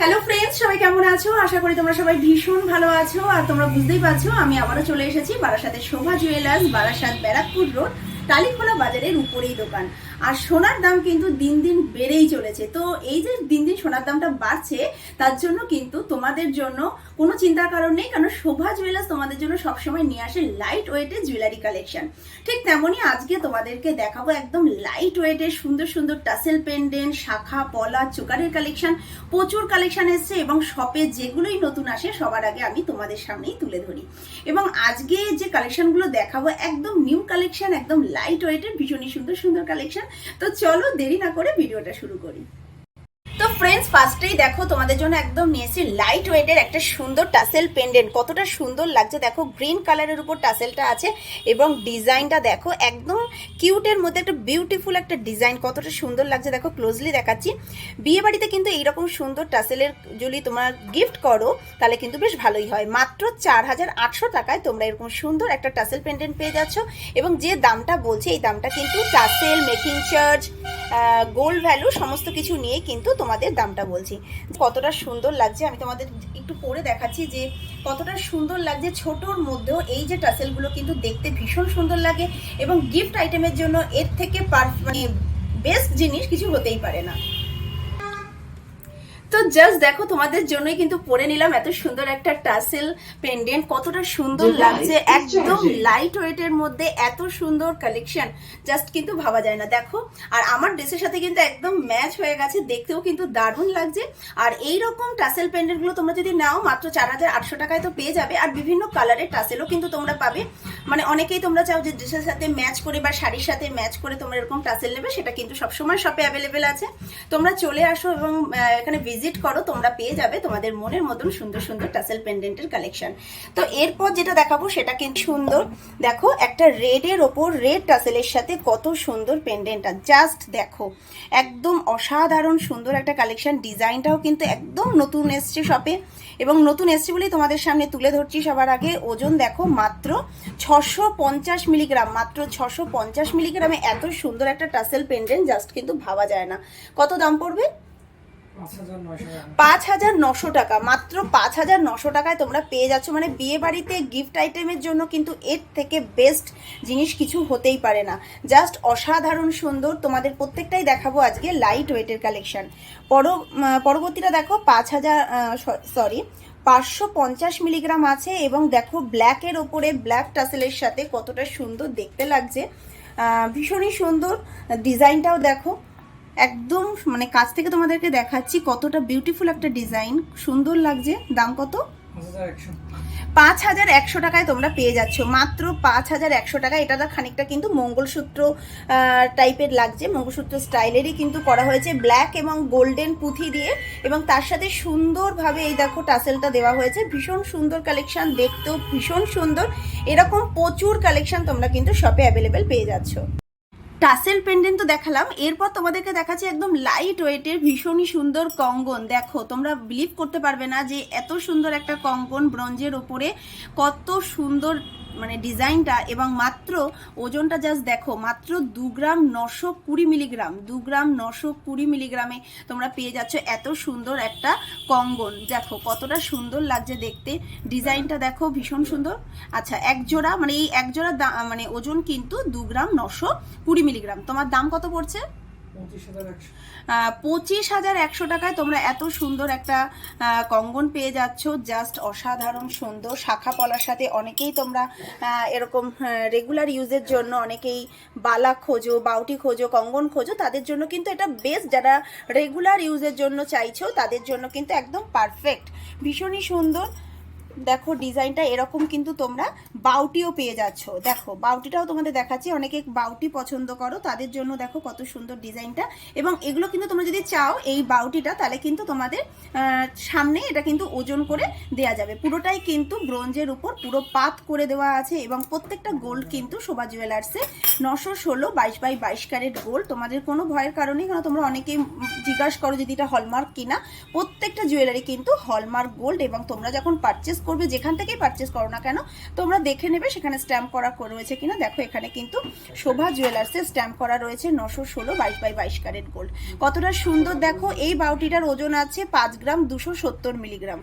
Hello friends সবাই কেমন আছো? আশা করি তোমরা সবাই ভীষণ ভালো আছো, আর তোমরা বুঝতেই পারছ, আমি আবারও চলে এসেছি বারাসাতের শোভা জুয়েলার্স বারাসাত ব্যারাকপুর রোড টালিখোলা বাজারের উপরেই দোকান। আর সোনার দাম কিন্তু দিন দিন বেড়েই চলেছে। তো এই যে দিন দিন সোনার দামটা বাড়ছে, তার জন্য কিন্তু তোমাদের জন্য কোনো চিন্তার কারণ নেই, কারণ শোভা জুয়েলার্স তোমাদের জন্য সবসময় নিয়ে আসে লাইট ওয়েটের জুয়েলারি কালেকশন ঠিক তেমনই আজকে তোমাদেরকে দেখাবো একদম লাইট ওয়েটের সুন্দর সুন্দর টাসেল পেন্ডেন্ট শাখা, পলা, চোকারের কালেকশন প্রচুর কালেকশন এসছে এবং শপে যেগুলোই নতুন আসে, সবার আগে আমি তোমাদের সামনেই তুলে ধরি। এবং আজকে যে কালেকশনগুলো দেখাবো, একদম নিউ কালেকশন একদম লাইট ওয়েটের ভীষণই সুন্দর সুন্দর কালেকশন তো চলো দেরি না করে ভিডিওটা শুরু করি। ফ্রেন্ডস ফার্স্টেই দেখো, তোমাদের জন্য একদম নিয়েছি লাইট ওয়েটের একটা সুন্দর টাসেল পেন্ডেন্ট কতটা সুন্দর লাগছে। দেখো গ্রিন কালারের উপর টাসেলটা আছে এবং ডিজাইনটা দেখো, একদম কিউটের মধ্যে একটা বিউটিফুল একটা ডিজাইন কতটা সুন্দর লাগছে। দেখো ক্লোজলি দেখাচ্ছি। বিয়ে বাড়িতে কিন্তু এইরকম সুন্দর টাসেলের যদি তোমার গিফট করো, তাহলে কিন্তু বেশ ভালোই হয়। মাত্র চার হাজার আটশো টাকায় তোমরা এরকম সুন্দর একটা টাসেল পেন্ডেন্ট পেয়ে যাচ্ছ এবং যে দামটা বলছে, এই দামটা কিন্তু tassel making charge gold value সমস্ত কিছু নিয়ে কিন্তু তোমাদের দামটা বলছি। কতটা সুন্দর লাগছে, আমি তোমাদের একটু পরে দেখাচ্ছি যে কতটা সুন্দর লাগছে। ছোটোর মধ্যেও এই যে টাসেলগুলো কিন্তু দেখতে ভীষণ সুন্দর লাগে এবং গিফট আইটেমের জন্য এর থেকে পার মানে বেস্ট জিনিস কিছু হতেই পারে না। তো জাস্ট দেখো তোমাদের জন্যই কিন্তু পরে নিলাম এত সুন্দর একটা টাসেল পেন্ডেন্ট কতটা সুন্দর লাগছে একদম। লাইট ওয়েটের মধ্যে এত সুন্দর কালেকশন জাস্ট কিন্তু ভাবা যায় না দেখো। আর আমার ড্রেসের সাথে কিন্তু একদম ম্যাচ হয়ে গেছে দেখতেও কিন্তু দারুণ লাগছে। আর এই রকম টাসেল পেন্ডেন্টগুলো তোমরা যদি নাও মাত্র চার হাজার আটশো টাকায় তো পেয়ে যাবে। আর বিভিন্ন কালারের টাসেলও কিন্তু তোমরা পাবে। মানে অনেকেই তোমরা চাও যে ড্রেসের সাথে ম্যাচ করে বা শাড়ির সাথে ম্যাচ করে তোমরা এরকম টাসেল নেবে সেটা কিন্তু সবসময় শপে অ্যাভেলেবেল আছে। তোমরা চলে আসো এবং এখানে ভিজিট করো, তোমরা পেয়ে যাবে তোমাদের মনের মতন সুন্দর সুন্দর টাসেল পেন্ডেন্টের কালেকশন তো এরপর যেটা দেখাবো, সেটা কিন্তু সুন্দর। দেখো, একটা রেডের ওপর রেড টাসেলের সাথে কত সুন্দর পেন্ডেন্টটা জাস্ট দেখো, একদম অসাধারণ সুন্দর একটা কালেকশন ডিজাইনটাও কিন্তু একদম নতুন এসছে শপে এবং নতুন এসছে বলেই তোমাদের সামনে তুলে ধরছি সবার আগে। ওজন দেখো, মাত্র ছশো পঞ্চাশ মিলিগ্রাম মাত্র ছশো পঞ্চাশ মিলিগ্রামে এত সুন্দর একটা টাসেল পেন্ডেন্ট জাস্ট কিন্তু ভাবা যায় না। কত দাম পড়বে? পাঁচ হাজার নশো টাকা, মাত্র পাঁচ হাজার নশো টাকায় তোমরা পেয়ে যাচ্ছ। মানে বিয়ে বাড়িতে গিফট আইটেমের জন্য কিন্তু এর থেকে বেস্ট জিনিস কিছু হতেই পারে না। জাস্ট অসাধারণ সুন্দর তোমাদের প্রত্যেকটাই দেখাবো আজকে লাইট ওয়েটের কালেকশন পর পরবর্তীটা দেখো, পাঁচ হাজার সরি পাঁচশো পঞ্চাশ মিলিগ্রাম আছে এবং দেখো ব্ল্যাকের ওপরে ব্ল্যাক টাসেলের সাথে কতটা সুন্দর দেখতে লাগছে। ভীষণই সুন্দর। ডিজাইনটাও দেখো। একদম মানে কাছ থেকে তোমাদেরকে দেখাচ্ছি কতটা বিউটিফুল একটা ডিজাইন সুন্দর লাগছে। দাম কত? পাঁচ হাজার একশো টাকায় তোমরা পেয়ে যাচ্ছ। মাত্র পাঁচ হাজার একশো টাকা এটা খানিকটা কিন্তু মঙ্গলসূত্র টাইপের লাগছে। মঙ্গলসূত্র স্টাইলেরই কিন্তু করা হয়েছে ব্ল্যাক এবং গোল্ডেন পুঁথি দিয়ে। এবং তার সাথে সুন্দরভাবে এই দেখো টাসেলটা দেওয়া হয়েছে। ভীষণ সুন্দর কালেকশন দেখতেও ভীষণ সুন্দর। এরকম প্রচুর কালেকশন তোমরা কিন্তু শপে অ্যাভেলেবেল পেয়ে যাচ্ছ। টাসেল পেন্ডেন্ট তো দেখালাম, এরপর তোমাদেরকে দেখাচ্ছি একদম লাইট ওয়েটের ভীষণই সুন্দর কঙ্গন দেখো, তোমরা বিলিভ করতে পারবে না যে এত সুন্দর একটা কঙ্কন ব্রঞ্জের ওপরে কত সুন্দর মানে ডিজাইনটা এবং মাত্র ওজনটা জাস্ট দেখো, মাত্র দু গ্রাম নশো কুড়ি মিলিগ্রাম, দু গ্রাম নশো কুড়ি মিলিগ্রামে তোমরা পেয়ে যাচ্ছ এত সুন্দর একটা কঙ্গন। দেখো, কতটা সুন্দর লাগছে দেখতে। ডিজাইনটা দেখো, ভীষণ সুন্দর। আচ্ছা এক জোড়া মানে এই এক জোড়া মানে ওজন কিন্তু দু গ্রাম নশো কুড়ি মিলিগ্রাম। তোমার দাম কত পড়ছে? পঁচিশ হাজার একশো। টাকায় তোমরা এত সুন্দর একটা কঙ্গন পেয়ে যাচ্ছ। জাস্ট অসাধারণ সুন্দর শাখা পলার সাথে অনেকেই তোমরা এরকম রেগুলার ইউজের জন্য অনেকেই বালা খোঁজো, বাউটি খোঁজো, কঙ্গন খোঁজো। তাদের জন্য কিন্তু এটা বেস্ট যারা রেগুলার ইউজের জন্য চাইছো, তাদের জন্য কিন্তু একদম পারফেক্ট ভীষণই সুন্দর। দেখো ডিজাইনটা এরকম কিন্তু তোমরা বাউটিও পেয়ে যাচ্ছ। দেখো, বাউটিটাও তোমাদের দেখাচ্ছি। অনেকে বাউটি পছন্দ করো, তাদের জন্য দেখো কত সুন্দর ডিজাইনটা। এবং এগুলো কিন্তু তোমরা যদি চাও, এই বাউটিটা, তাহলে কিন্তু তোমাদের সামনে এটা কিন্তু ওজন করে দেয়া যাবে। পুরোটাই কিন্তু ব্রোঞ্জের উপর পুরো পাত করে দেওয়া আছে এবং প্রত্যেকটা গোল্ড কিন্তু শোভা জুয়েলার্সে। নশো ষোলো বাইশ বাই বাইশ ক্যারেট গোল্ড। তোমাদের কোনো ভয়ের কারণে কারণ তোমরা অনেকেই জিজ্ঞাসা করো যদি এটা হলমার্ক কিনা? প্রত্যেকটা জুয়েলারি কিন্তু হলমার্ক গোল্ড এবং তোমরা যখন পারচেস করবে, যেখান থেকেই পারচেস করো না কেন, তোমরা দেখে নেবে সেখানে স্ট্যাম্প করা রয়েছে কিনা। দেখো, এখানে কিন্তু শোভা জুয়েলার্সের স্ট্যাম্প করা রয়েছে নশো ষোলো বাইশ বাই বাইশ ক্যারেট গোল্ড কতটা সুন্দর দেখো, এই বাউটিটার ওজন আছে পাঁচ গ্রাম দুশো সত্তর মিলিগ্রাম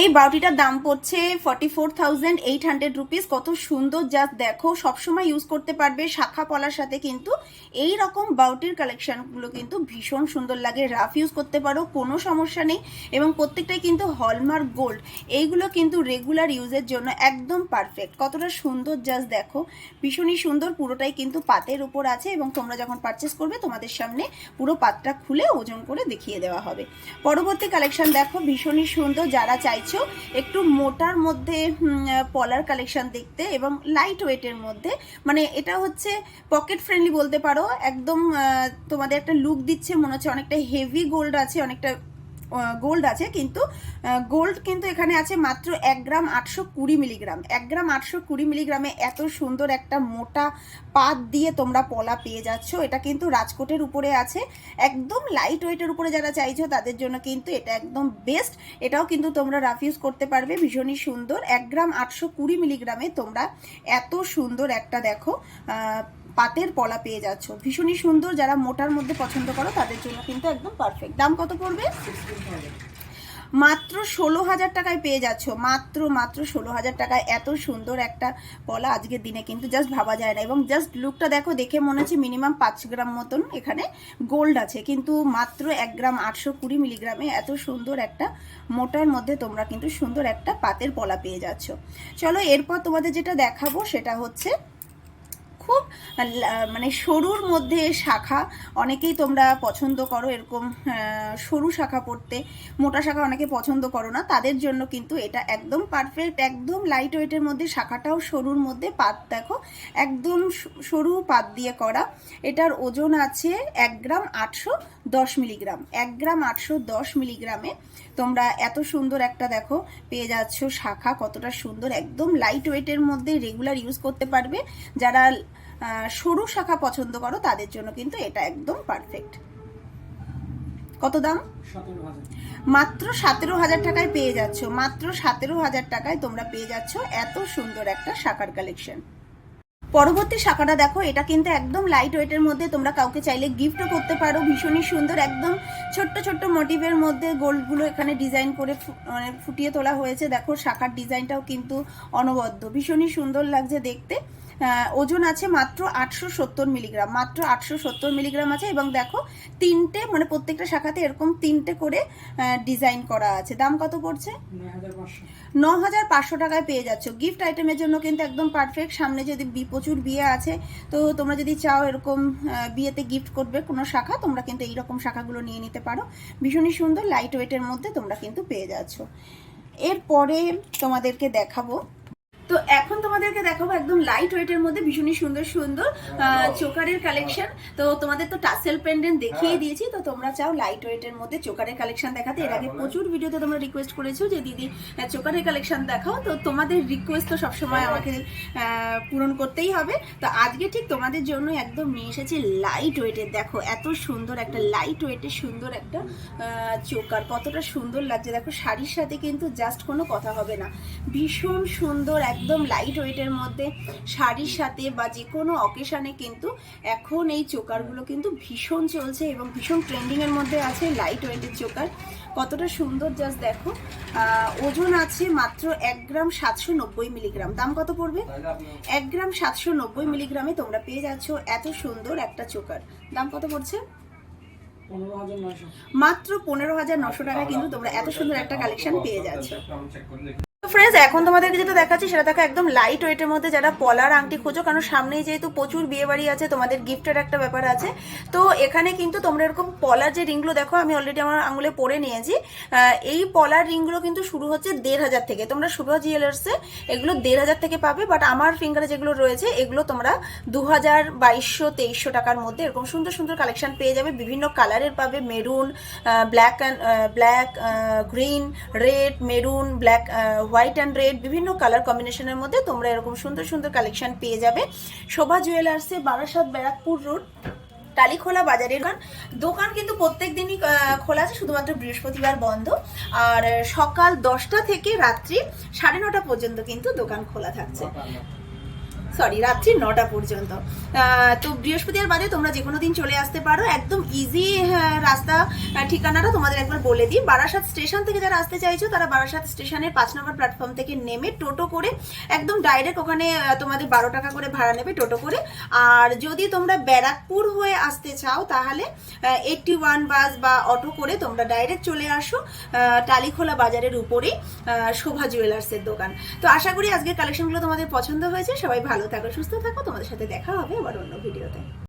এই বাউটিটার দাম পড়ছে forty four thousand eight hundred rupees কত সুন্দর জাস্ট দেখো, সবসময় ইউজ করতে পারবে শাখা পলার সাথে কিন্তু এই রকম বাউটির কালেকশনগুলো কিন্তু ভীষণ সুন্দর লাগে। রাফ ইউজ করতে পারো, কোনো সমস্যা নেই। এবং প্রত্যেকটাই কিন্তু হলমার্ক গোল্ড এইগুলো কিন্তু রেগুলার ইউজের জন্য একদম পারফেক্ট কতটা সুন্দর জাস্ট দেখো। ভীষণই সুন্দর, পুরোটাই কিন্তু পাতের উপর আছে এবং তোমরা যখন পারচেস করবে, তোমাদের সামনে পুরো পাতটা খুলে ওজন করে দেখিয়ে দেওয়া হবে। পরবর্তী কালেকশন দেখো, ভীষণই সুন্দর। যারা চাইছো, একটু মোটার মধ্যে পলার কালেকশন দেখতে এবং লাইট ওয়েটের মধ্যে। মানে এটা হচ্ছে পকেট ফ্রেন্ডলি বলতে পারো, একদম তোমাদের একটা লুক দিচ্ছে, মনে হচ্ছে অনেকটা হেভি গোল্ড আছে, অনেকটা গোল্ড আছে, কিন্তু গোল্ড কিন্তু এখানে আছে মাত্র এক গ্রাম আটশো কুড়ি মিলিগ্রাম এক গ্রাম আটশো কুড়ি মিলিগ্রামে এত সুন্দর একটা মোটা পাত দিয়ে তোমরা পলা পেয়ে যাচ্ছ। এটা কিন্তু রাজকোটের উপরে আছে। একদম লাইট ওয়েটের উপরে যারা চাইছো, তাদের জন্য কিন্তু এটা একদম বেস্ট এটাও কিন্তু তোমরা রাফ ইউজ করতে পারবে, ভীষণই সুন্দর। এক গ্রাম আটশো কুড়ি মিলিগ্রামে তোমরা এত সুন্দর একটা দেখো পাতের পলা পেয়ে যাচ্ছ। ভীষণই সুন্দর, যারা মোটার মধ্যে পছন্দ করো, তাদের জন্য কিন্তু একদম পারফেক্ট দাম কত পড়বে? মাত্র ষোলো হাজার টাকায় পেয়ে যাচ্ছ। মাত্র মাত্র ষোলো হাজার টাকায়। এত সুন্দর একটা পলা আজকের দিনে কিন্তু জাস্ট ভাবা যায় না। এবং জাস্ট লুকটা দেখো, দেখে মনে হচ্ছে মিনিমাম পাঁচ গ্রাম মতন এখানে গোল্ড আছে। কিন্তু মাত্র এক গ্রাম আটশো কুড়ি মিলিগ্রামে এত সুন্দর একটা মোটার মধ্যে তোমরা কিন্তু সুন্দর একটা পাতের পলা পেয়ে যাচ্ছ। চলো, এরপর তোমাদের যেটা দেখাবো, সেটা হচ্ছে খুব মানে সরুর মধ্যে শাখা, অনেকেই তোমরা পছন্দ করো এরকম সরু শাখা পড়তে। মোটা শাখা অনেকে পছন্দ করো না, তাদের জন্য কিন্তু এটা একদম পারফেক্ট একদম লাইট ওয়েটের মধ্যে শাখাটাও সরুর মধ্যে পাত দেখো, একদম সরু পাত দিয়ে করা। এটার ওজন আছে এক গ্রাম আটশো দশ মিলিগ্রাম। এক গ্রাম আটশো দশ মিলিগ্রামে তোমরা এত সুন্দর একটা দেখো, পেয়ে যাচ্ছ শাখা, কতটা সুন্দর, একদম লাইট ওয়েটের মধ্যে রেগুলার ইউজ করতে পারবে। যারা সরু শাখা পছন্দ করো তাদের জন্য কিন্তু এটা একদম পারফেক্ট কত দাম? মাত্র সতেরো হাজার টাকায় পেয়ে যাচ্ছ। মাত্র সতেরো হাজার টাকায় তোমরা পেয়ে যাচ্ছ এত সুন্দর একটা শাখার কালেকশন পরবর্তী শাখাটা দেখো এটা কিন্তু একদম লাইট ওয়েটের মধ্যে তোমরা কাউকে চাইলে গিফটও করতে পারো। ভীষণই সুন্দর একদম ছোট্ট ছোট্ট মোটিভের মধ্যে গোল্ডগুলো এখানে ডিজাইন করে মানে ফুটিয়ে তোলা হয়েছে। দেখো শাখার ডিজাইনটাও কিন্তু অনবদ্য। ভীষণই সুন্দর লাগছে দেখতে। ওজন আছে মাত্র আটশো সত্তর মিলিগ্রাম মাত্র আটশো সত্তর মিলিগ্রাম আছে এবং দেখো তিনটে মানে প্রত্যেকটা শাখাতে এরকম তিনটে করে ডিজাইন করা আছে। দাম কত পড়ছে? ন হাজার পাঁচশো। টাকায় পেয়ে যাচ্ছ। গিফট আইটেমের জন্য কিন্তু একদম পারফেক্ট সামনে যদি প্রচুর বিয়ে আছে তো তোমরা যদি চাও এরকম বিয়েতে গিফট করবে কোনো শাখা তোমরা কিন্তু এইরকম শাখাগুলো নিয়ে নিতে পারো। ভীষণই সুন্দর লাইট ওয়েটের মধ্যে তোমরা কিন্তু পেয়ে যাচ্ছ। এরপরে তোমাদেরকে দেখাবো তো এখন তোমাদেরকে দেখাবো একদম লাইট ওয়েটের মধ্যে ভীষণই সুন্দর সুন্দর চোকারের কালেকশন তো তোমাদের তো টাসেল পেন্ডেন্ট দেখিয়ে দিয়েছি তো তোমরা চাও লাইট ওয়েটের মধ্যে চোকারের কালেকশন দেখাতে। এর আগে প্রচুর ভিডিওতে তোমরা রিকোয়েস্ট করেছ যে দিদি চোকারের কালেকশন দেখাও। তো তোমাদের রিকোয়েস্ট তো সবসময় আমাকে পূরণ করতেই হবে। তো আজকে ঠিক তোমাদের জন্য একদম নিয়ে এসেছি লাইট ওয়েটের দেখো এত সুন্দর একটা লাইট ওয়েটের সুন্দর একটা চোকার। কতটা সুন্দর লাগছে। দেখো শাড়ির সাথে কিন্তু জাস্ট কোনো কথা হবে না। ভীষণ সুন্দর একদম লাইট ওয়েটের মধ্যে শাড়ির সাথে বা যে কোনো অকেশানে কিন্তু এখন এই চোকারগুলো কিন্তু ভীষণ চলছে এবং ভীষণ ট্রেন্ডিংয়ের মধ্যে আছে লাইট ওয়েটের চোকার। কতটা সুন্দর জাস্ট দেখো। ওজন আছে মাত্র এক গ্রাম সাতশো নব্বই মিলিগ্রাম দাম কত পড়বে? এক গ্রাম সাতশো নব্বই মিলিগ্রামে তোমরা পেয়ে যাচ্ছ এত সুন্দর একটা চোকার। দাম কত পড়ছে? মাত্র পনেরো হাজার নশো টাকা কিন্তু তোমরা এত সুন্দর একটা কালেকশন পেয়ে যাচ্ছ। ফ্রেন্ডস এখন তোমাদেরকে যেটা দেখাচ্ছি সেটা দেখো একদম লাইট ওয়েটের মধ্যে যারা পলার আংটি খোঁজো, কারণ সামনেই যেহেতু প্রচুর বিয়ে বাড়ি আছে, তোমাদের গিফটের একটা ব্যাপার আছে। তো এখানে কিন্তু তোমরা এরকম পলার যে রিংগুলো দেখো, আমি অলরেডি আমার আঙুলে পরে নিয়েছি। এই পলার রিংগুলো কিন্তু শুরু হচ্ছে দেড় হাজার থেকে। তোমরা শুভ জুয়েলার্সে এগুলো দেড় হাজার থেকে পাবে বাট আমার ফিঙ্গারে যেগুলো রয়েছে, এগুলো তোমরা দু হাজার বাইশশো তেইশশো টাকার মধ্যে এরকম সুন্দর সুন্দর কালেকশন পেয়ে যাবে। বিভিন্ন কালারের পাবে maroon black and black green red maroon black white and red বিভিন্ন কালার কম্বিনেশনের মধ্যে তোমরা এরকম সুন্দর সুন্দর কালেকশন পেয়ে যাবে। শোভা জুয়েলার্সে বারাসাত ব্যারাকপুর রোড টালিখোলা বাজারের দোকান দোকান কিন্তু প্রত্যেক দিনই খোলা আছে, শুধুমাত্র বৃহস্পতিবার বন্ধ। আর সকাল দশটা থেকে রাত্রি সাড়ে নটা পর্যন্ত কিন্তু দোকান খোলা থাকছে। সরি রাত্রি নটা পর্যন্ত। তো বৃহস্পতিবার বাদে তোমরা যে কোনো দিন চলে আসতে পারো। একদম ইজি রাস্তা ঠিকানাটা তোমাদের একবার বলে দিই। বারাসাত স্টেশন থেকে যারা আসতে চাইছো, তারা বারাসাত স্টেশনের পাঁচ নম্বর প্ল্যাটফর্ম থেকে নেমে টোটো করে, একদম ডাইরেক্ট ওখানে তোমাদের বারো টাকা করে ভাড়া নেবে টোটো করে। আর যদি তোমরা ব্যারাকপুর হয়ে আসতে চাও, তাহলে এইটটি ওয়ান বাস বা অটো করে তোমরা ডাইরেক্ট চলে আসো টালিখোলা বাজারের উপরেই শোভা জুয়েলার্সের দোকান। তো আশা করি আজকের কালেকশনগুলো তোমাদের পছন্দ হয়েছে। সবাই ভালো থাকো সুস্থ থাকো। তোমাদের সাথে দেখা হবে আবার অন্য ভিডিওতে।